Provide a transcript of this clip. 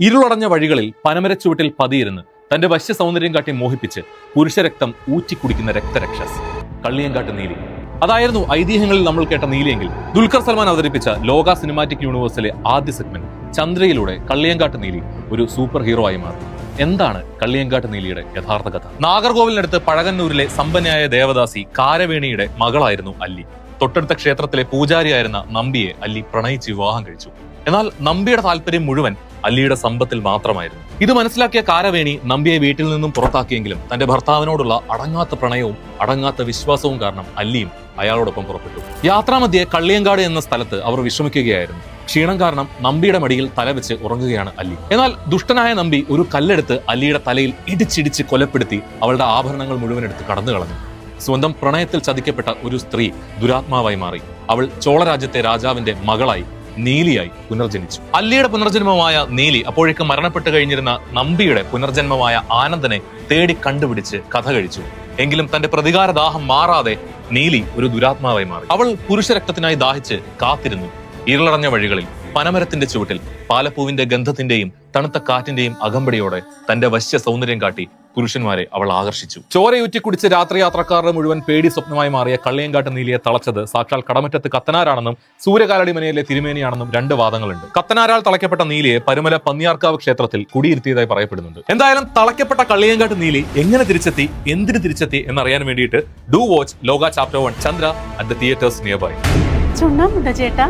ഇരുളടഞ്ഞ വഴികളിൽ പനമരച്ചുവട്ടിൽ പതിയിരുന്ന് തന്റെ വശ്യ സൗന്ദര്യം കാട്ടി മോഹിപ്പിച്ച് പുരുഷരക്തം ഊറ്റിക്കുടിക്കുന്ന രക്തരക്ഷസ്. കള്ളിയങ്കാട്ട് നീലി. അതായിരുന്നു ഐതിഹ്യങ്ങളിൽ നമ്മൾ കേട്ട നീലിയെങ്കിൽ ദുൽഖർ സൽമാൻ അവതരിപ്പിച്ച ലോക സിനിമാറ്റിക് യൂണിവേഴ്സിലെ ആദ്യ സെഗ്മെന്റ് ചന്ദ്രയിലൂടെ കള്ളിയങ്കാട്ട് നീലി ഒരു സൂപ്പർ ഹീറോ ആയി മാറി. എന്താണ് കള്ളിയങ്കാട്ട് നീലിയുടെ യഥാർത്ഥ കഥ? നാഗർകോവിലിനടുത്ത് പഴകന്നൂരിലെ സമ്പന്നയായ ദേവദാസി കാരവേണിയുടെ മകളായിരുന്നു അല്ലി. തൊട്ടടുത്ത ക്ഷേത്രത്തിലെ പൂജാരിയായിരുന്ന നമ്പിയെ അല്ലി പ്രണയിച്ച് വിവാഹം കഴിച്ചു. എന്നാൽ നമ്പിയുടെ താല്പര്യം മുഴുവൻ അല്ലിയുടെ സമ്പത്തിൽ മാത്രമായിരുന്നു. ഇത് മനസ്സിലാക്കിയ കാരവേണി നമ്പിയെ വീട്ടിൽ നിന്നും പുറത്താക്കിയെങ്കിലും തന്റെ ഭർത്താവിനോടുള്ള അടങ്ങാത്ത പ്രണയവും അടങ്ങാത്ത വിശ്വാസവും കാരണം അല്ലിയും അയാളോടൊപ്പം പുറപ്പെട്ടു. യാത്രാമധ്യേ കള്ളിയങ്കാട് എന്ന സ്ഥലത്ത് അവർ വിശ്രമിക്കുകയായിരുന്നു. ക്ഷീണം കാരണം നമ്പിയുടെ മടിയിൽ തലവെച്ച് ഉറങ്ങുകയാണ് അല്ലി എന്നാൽ ദുഷ്ടനായ നമ്പി ഒരു കല്ലെടുത്ത് അല്ലിയുടെ തലയിൽ ഇടിച്ചിടിച്ച് കൊലപ്പെടുത്തി അവളുടെ ആഭരണങ്ങൾ മുഴുവൻ എടുത്ത് കടന്നു കളഞ്ഞു. സ്വന്തം പ്രണയത്തിൽ ചതിക്കപ്പെട്ട ഒരു സ്ത്രീ ദുരാത്മാവായി മാറി. അവൾ ചോളരാജ്യത്തെ രാജാവിന്റെ മകളായി നീലിയായി പുനർജനിച്ചു. അല്ലിയുടെ പുനർജന്മമായ നീലി അപ്പോഴേക്കും മരണപ്പെട്ടു കഴിഞ്ഞിരുന്ന നമ്പിയുടെ പുനർജന്മമായ ആനന്ദനെ തേടി കണ്ടുപിടിച്ച് കഥ കഴിച്ചു. എങ്കിലും തന്റെ പ്രതികാരദാഹം മാറാതെ നീലി ഒരു ദുരാത്മാവായി മാറി. അവൾ പുരുഷരക്തത്തിനായി ദാഹിച്ച് കാത്തിരുന്നു. ഇരുളടഞ്ഞ വഴികളിൽ പനമരത്തിന്റെ ചുവട്ടിൽ പാലപ്പൂവിന്റെ ഗന്ധത്തിന്റെയും തണുത്ത കാറ്റിന്റെയും അകമ്പടിയോടെ തന്റെ വശ്യ സൗന്ദര്യം കാട്ടി പുരുഷന്മാരെ അവൾ ആകർഷിച്ചു. ചോരയൂറ്റി കുടിച്ച് രാത്രി യാത്രക്കാരുടെ മുഴുവൻ പേടി സ്വപ്നമായി മാറിയ കള്ളിയങ്കാട്ട് നീലിയെ തളച്ചത് സാക്ഷാൽ കടമറ്റത്ത് കത്തനാരാണെന്നും സൂര്യകാലടിമനയിലെ തിരുമേനിയാണെന്നും രണ്ട് വാദങ്ങളുണ്ട്. കത്തനാരാൾ തളയ്ക്കപ്പെട്ട നീലിയെ പരുമല പന്നിയാർക്കാവ് ക്ഷേത്രത്തിൽ കുടിയിരുത്തിയതായി പറയപ്പെടുന്നുണ്ട്. എന്തായാലും തളയ്ക്കപ്പെട്ട കള്ളിയങ്കാട്ട് നീലി എങ്ങനെ തിരിച്ചെത്തി എന്തിന് തിരിച്ചെത്തി എന്നറിയാൻ വേണ്ടിയിട്ട് do watch Lokah chapter one Chandra at the theatres near by ചേട്ടാ?